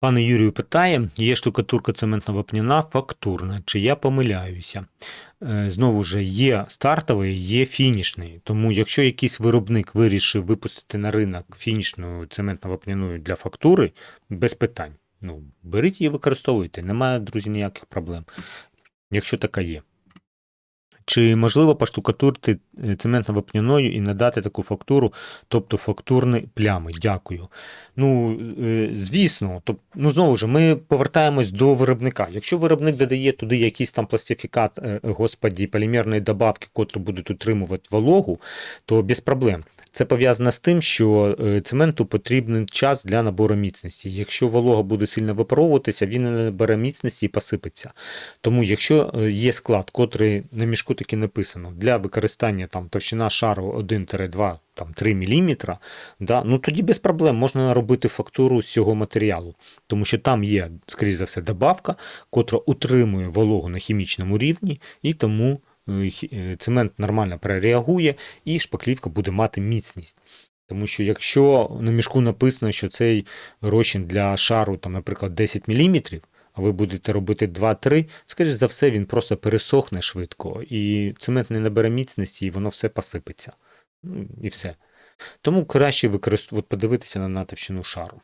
Пане Юрію питає: є штукатурка цементна вапняна фактурна, чи я помиляюся? Е, Знову ж є стартовий, є фінішний. Тому якщо якийсь виробник вирішив випустити на ринок фінішну цементно-вапняну для фактури, без питань. Ну, беріть її, використовуйте. Немає, друзі, ніяких проблем. Якщо така є. Чи можливо поштукатурити е, цементно-вапняною і надати таку фактуру, тобто фактурні плями? Дякую. Ну, е, звісно, тобто, ну знову ж, ми повертаємось до виробника. Якщо виробник додає туди якийсь там пластифікат, е, господі, полімерної добавки, котрі будуть утримувати вологу, то без проблем. Це пов'язано з тим, що е, цементу потрібен час для набору міцності. Якщо волога буде сильно випаровуватися, він не набере міцності і посипеться. Тому, якщо е, є склад, котрий на мішку таки написано для використання там товщина шару 1-2 там 3 мм, да, ну тоді без проблем можна робити фактуру з цього матеріалу, тому що там є, скоріш за все, добавка, котра утримує вологу на хімічному рівні, і тому цемент нормально перереагує, і шпаклівка буде мати міцність. Тому що якщо на мішку написано, що цей розчин для шару, там, наприклад, 10 мм, а ви будете робити 2-3, скоріш за все, він просто пересохне швидко, і цемент не набере міцності, і воно все посипеться. Ну, і все. Тому краще використ... от подивитися на, на товщину шару.